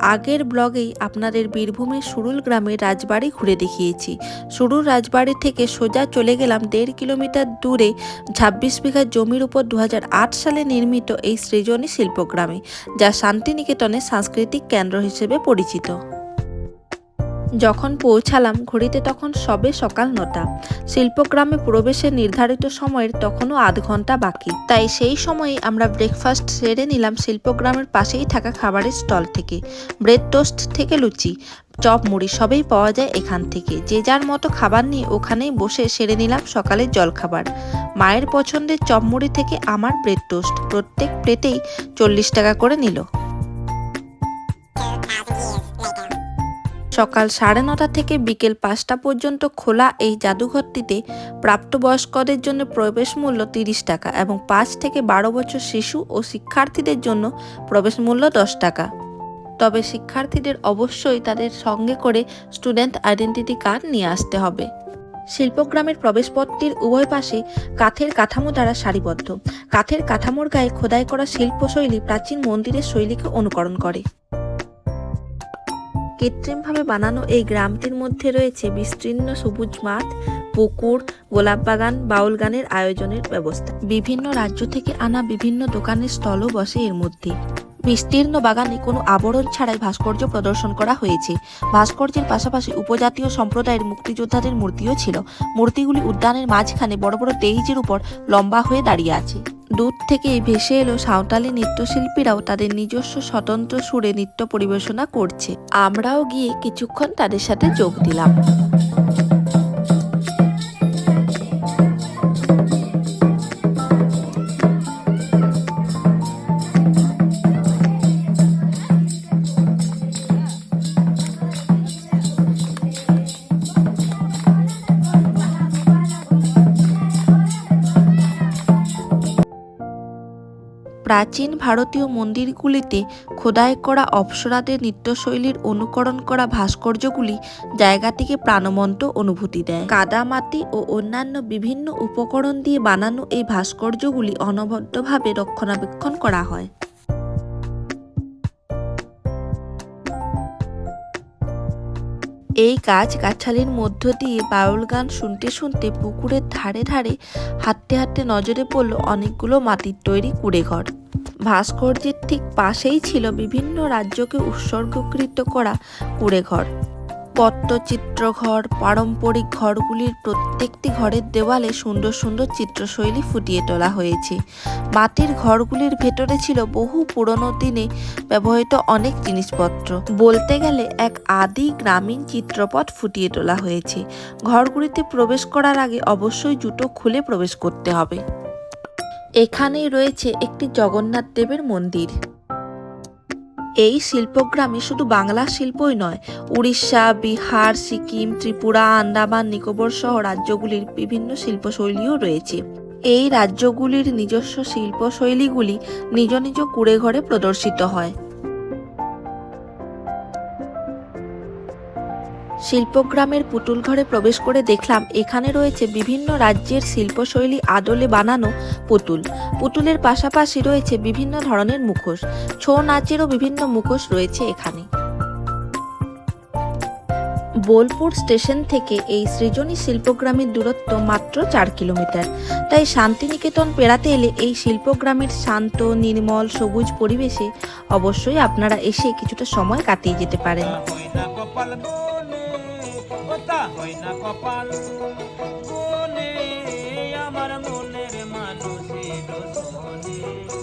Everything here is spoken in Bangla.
আগের ব্লগেই আপনাদের বীরভূমের সুরুল গ্রামে রাজবাড়ি ঘুরে দেখিয়েছি। সুরুল রাজবাড়ি থেকে সোজা চলে গেলাম দেড় কিলোমিটার দূরে ছাব্বিশ বিঘা জমির উপর দু হাজার আট সালে নির্মিত এই সৃজনী শিল্পগ্রামে, যা শান্তিনিকেতনের সাংস্কৃতিক কেন্দ্র হিসেবে পরিচিত। যখন পৌঁছালাম, ঘড়িতে তখন সবে সকাল নটা। শিল্পগ্রামে প্রবেশের নির্ধারিত সময়ের তখনও আধ ঘণ্টা বাকি। তাই সেই সময়ে আমরা ব্রেকফাস্ট সেরে নিলাম শিল্পগ্রামের পাশেই থাকা খাবারের স্টল থেকে। ব্রেড টোস্ট থেকে লুচি, চপ, মুড়ি সবই পাওয়া যায় এখান থেকে। যে যার মতো খাবার নিয়ে ওখানেই বসে সেরে নিলাম সকালের জলখাবার। মায়ের পছন্দের চপ, মুড়ি থেকে আমার ব্রেড টোস্ট, প্রত্যেক প্লেটেই চল্লিশ টাকা করে নিল। সকাল সাড়ে নটা থেকে বিকেল পাঁচটা পর্যন্ত খোলা এই জাদুঘরটিতে প্রাপ্তবয়স্কদের জন্য প্রবেশ মূল্য তিরিশ টাকা এবং পাঁচ থেকে বারো বছর শিশু ও শিক্ষার্থীদের জন্য প্রবেশ মূল্য দশ টাকা। তবে শিক্ষার্থীদের অবশ্যই তাদের সঙ্গে করে স্টুডেন্ট আইডেন্টিটি কার্ড নিয়ে আসতে হবে। শিল্পগ্রামের প্রবেশপথটির উভয় পাশে কাঠের কাঠামো দ্বারা সারিবদ্ধ। কাঠের কাঠামোর গায়ে খোদাই করা শিল্পশৈলী প্রাচীন মন্দিরের শৈলীকে অনুকরণ করে। কৃত্রিমভাবে বানানো এই গ্রামটির মধ্যে রয়েছে বিস্তীর্ণ সবুজ মাঠ, পুকুর, গোলাপ বাগান, বাউল গানের আয়োজনের ব্যবস্থা। বিভিন্ন রাজ্য থেকে আনা বিভিন্ন দোকানের স্টলও বসে এর মধ্যে। বিস্তীর্ণ বাগানে কোনো আবরণ ছাড়াই ভাস্কর্য প্রদর্শন করা হয়েছে। ভাস্কর্যের পাশাপাশি উপজাতীয় সম্প্রদায়ের মুক্তিযোদ্ধাদের মূর্তিও ছিল। মূর্তিগুলি উদ্যানের মাঝখানে বড় বড় তেইজের উপর লম্বা হয়ে দাঁড়িয়ে আছে। দূর থেকেই ভেসে এলো সাঁওতালি নৃত্যশিল্পীরাও তাদের নিজস্ব স্বতন্ত্র সুরে নৃত্য পরিবেশনা করছে। আমরাও গিয়ে কিছুক্ষণ তাদের সাথে যোগ দিলাম। প্রাচীন ভারতীয় মন্দিরগুলিতে খোদাই করা অপ্সরাদের নৃত্যশৈলীর অনুকরণ করা ভাস্কর্যগুলি জায়গাটিকে প্রাণবন্ত অনুভূতি দেয়। কাদামাটি ও অন্যান্য বিভিন্ন উপকরণ দিয়ে বানানো এই ভাস্কর্যগুলি অনবদ্যভাবে রক্ষণাবেক্ষণ করা হয়। এই গাছ গাছালির মধ্য দিয়ে বাউল গান শুনতে শুনতে পুকুরের ধারে ধারে হাঁটতে হাঁটতে নজরে পড়ল অনেকগুলো মাটির তৈরি কুড়েঘর। ভাস্কর্যের ঠিক পাশেই ছিল বিভিন্ন রাজ্যকে উৎসর্গকৃত করা কুড়েঘর। পট্টচিত্রঘর পারম্পরিক ঘরগুলির প্রত্যেকটি ঘরের দেওয়ালে সুন্দর সুন্দর চিত্রশৈলী ফুটিয়ে তোলা হয়েছে। মাটির ঘরগুলির ভেতরে ছিল বহু পুরনো দিনে ব্যবহৃত অনেক জিনিসপত্র। বলতে গেলে এক আদি গ্রামীণ চিত্রপট ফুটিয়ে তোলা হয়েছে। ঘরগুলিতে প্রবেশ করার আগে অবশ্যই জুতো খুলে প্রবেশ করতে হবে। এখানেই রয়েছে একটি জগন্নাথ দেবের মন্দির। এই শিল্পগ্রামে শুধু বাংলা শিল্পই নয়, উড়িষ্যা, বিহার, সিকিম, ত্রিপুরা, আন্দামান, নিকোবর সহ রাজ্যগুলির বিভিন্ন শিল্পশৈলীও রয়েছে। এই রাজ্যগুলির নিজস্ব শিল্পশৈলীগুলি নিজ নিজ কুড়ে ঘরে প্রদর্শিত হয়। শিল্পগ্রামের পুতুল ঘরে প্রবেশ করে দেখলাম, এখানে রয়েছে বিভিন্ন রাজ্যের শিল্পশৈলী আদলে বানানো পুতুল। পুতুলের পাশাপাশি রয়েছে বিভিন্ন ধরনের মুখোশ। ছৌ নাচেরও বিভিন্ন মুখোশ রয়েছে এখানে। বোলপুর স্টেশন থেকে এই সৃজনী শিল্পগ্রামের দূরত্ব মাত্র চার কিলোমিটার। তাই শান্তিনিকেতন পেরাতে এলে এই শিল্পগ্রামের শান্ত, নির্মল, সবুজ পরিবেশে অবশ্যই আপনারা এসে কিছুটা সময় কাটিয়ে যেতে পারেন। পোড়া হয় না কপাল। বলে আমার মনের মানুষের